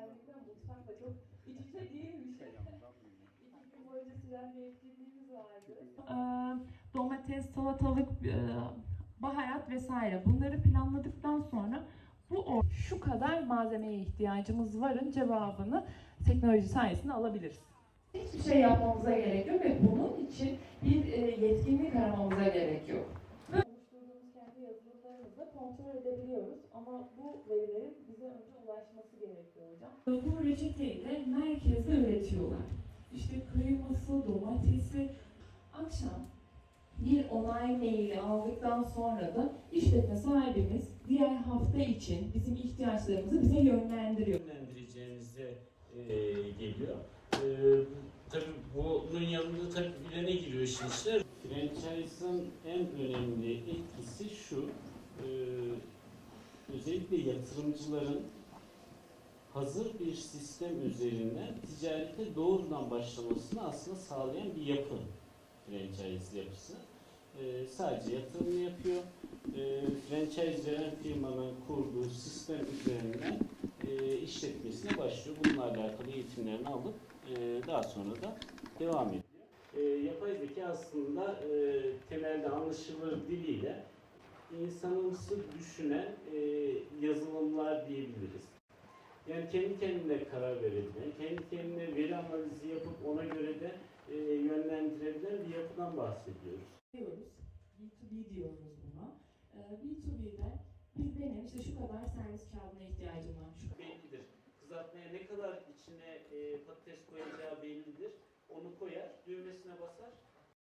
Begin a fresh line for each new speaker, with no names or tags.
Gerçekten mutfak da çok iç içe değilmiş. İki gün boyunca süren bir etkinliğimiz vardı. Ee, domates, salatalık, e, baharat vesaire bunları planladıktan sonra bu or- şu kadar malzemeye ihtiyacımız varın cevabını teknoloji sayesinde alabiliriz. Hiçbir şey yapmamıza gerek yok ve bunun için bir e, yetkinlik aramamıza gerek yok. Edebiliyoruz ama bu verilerin bize önce ulaşması gerekiyor hocam. Bu reçeteyi de merkezde üretiyorlar. İşte kıyması, domatesi. Akşam bir onay maili aldıktan sonra da işletme sahibimiz diğer hafta için bizim ihtiyaçlarımızı bize yönlendiriyor.
yönlendireceğinize e, geliyor. E, tabii bunun yanında tabii bir de ne giriyor işin içine? Franchise'ın en önemli etkisi şu, e, özellikle yatırımcıların hazır bir sistem üzerinden ticarete doğrudan başlamasını aslında sağlayan bir yapı franchise yapısı. E, sadece yatırım yapıyor. E, franchise veren firmanın kurduğu sistem üzerinden e, işletmesine başlıyor. Bununla alakalı eğitimlerini alıp e, daha sonra da devam ediyor. E, yapay zeka aslında e, temelde anlaşılır diliyle insanımsı düşünen e, yazılımlar diyebiliriz. Yani kendi kendine karar verebilen, kendi kendine veri analizi yapıp ona göre de e, yönlendirebilen bir yapıdan bahsediyoruz.
diyoruz. B2B diyoruz buna. Ee, B2B'de biz benim işte şu kadar servis kağıdına ihtiyacım var. Şu
bellidir. Kızartmaya ne kadar içine e, patates koyacağı bellidir. Onu koyar, düğmesine basar,